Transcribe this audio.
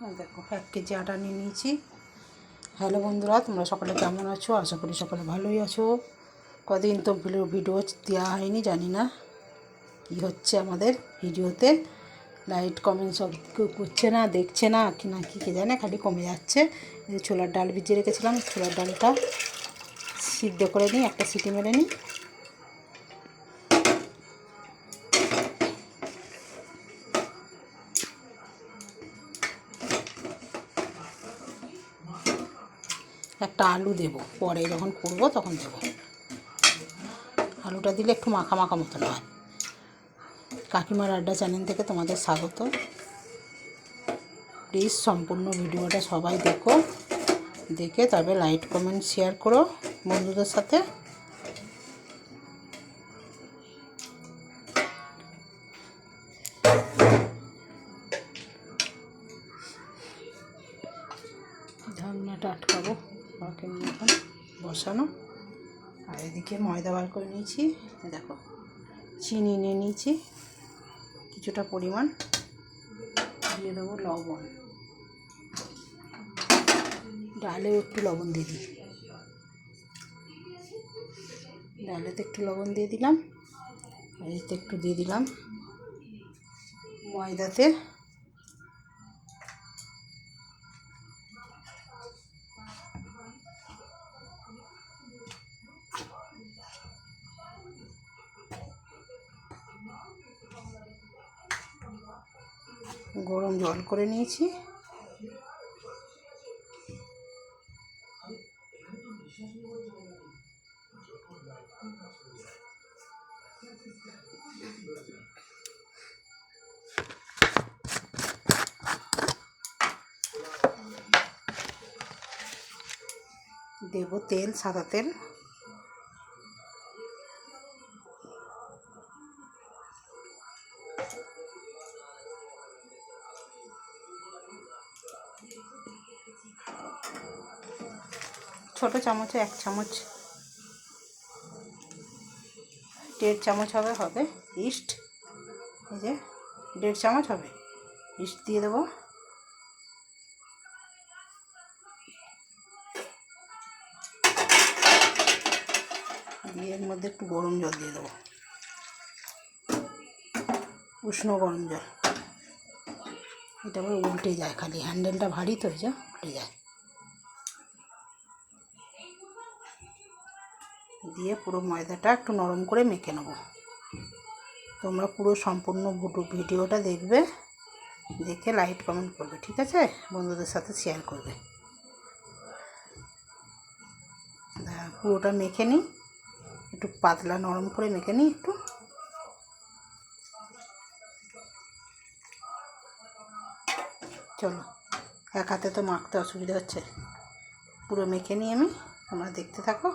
দেখো, এক কেজি আটা নিয়ে নিয়েছি। হ্যালো বন্ধুরা, তোমরা সকলে কেমন আছো? আশা করি সকলে ভালোই আছো। কদিন তো ভিডিও ভিডিও দেওয়া হয়নি, জানি না কী হচ্ছে আমাদের ভিডিওতে। লাইট কমেন্ট সব কেউ করছে না, দেখছে না, কি না কী কে জানে, খালি কমে যাচ্ছে। ছোলার ডাল ভিজিয়ে রেখেছিলাম, ছোলার ডালটা সিদ্ধ করে নিই, একটা সিটি মেরে নিই। একটা আলু দেব। পরে যখন করব তখন দেব। আলুটা দিলে একটু মাখা মাখা মতন হয়। কাকিমার আড্ডা চ্যানেল থেকে তোমাদের স্বাগত। প্লিজ সম্পূর্ণ ভিডিওটা সবাই দেখো। দেখে তবে লাইক কমেন্ট শেয়ার করো বন্ধুদের সাথে। ঢাকনাটা আটকাবো। বাকির মতন বসানো। আর এদিকে ময়দা বার করে নিয়েছি। দেখো, চিনি নিয়ে নিয়েছি, কিছুটা পরিমাণ। দিয়ে দেবো লবণ। ডালেও একটু লবণ দিয়ে দিই। ডালেতে একটু লবণ দিয়ে দিলাম। এতে একটু দিয়ে দিলাম ময়দাতে গরম জল করে নিয়েছি। দেব তেল সাদা তেল। ছোট চামচে এক চামচ, দেড় চামচ হবে হবে ইস্ট। এই যে দেড় চামচ হবে, ইস্ট দিয়ে দেবো। দিয়ে এর মধ্যে একটু গরম জল দিয়ে দেবো। উষ্ণ গরম জল। এটা আবার উল্টে যায় খালি, হ্যান্ডেলটা ভারী তো যে উল্টে যায়। দিয়ে পুরো ময়দাটা একটু নরম করে মেখে নেব। তোমরা পুরো সম্পূর্ণ ভিডিওটা দেখবে, দেখে লাইক কমেন্ট করবে, ঠিক আছে? বন্ধুদের সাথে শেয়ার করবে। পুরোটা মেখে নিই, একটু পাতলা নরম করে মেখে নিই একটু। চলো, এক হাতে তো মাখতে অসুবিধা হচ্ছে। পুরো মেখে নিই আমি, তোমরা দেখতে থাকো।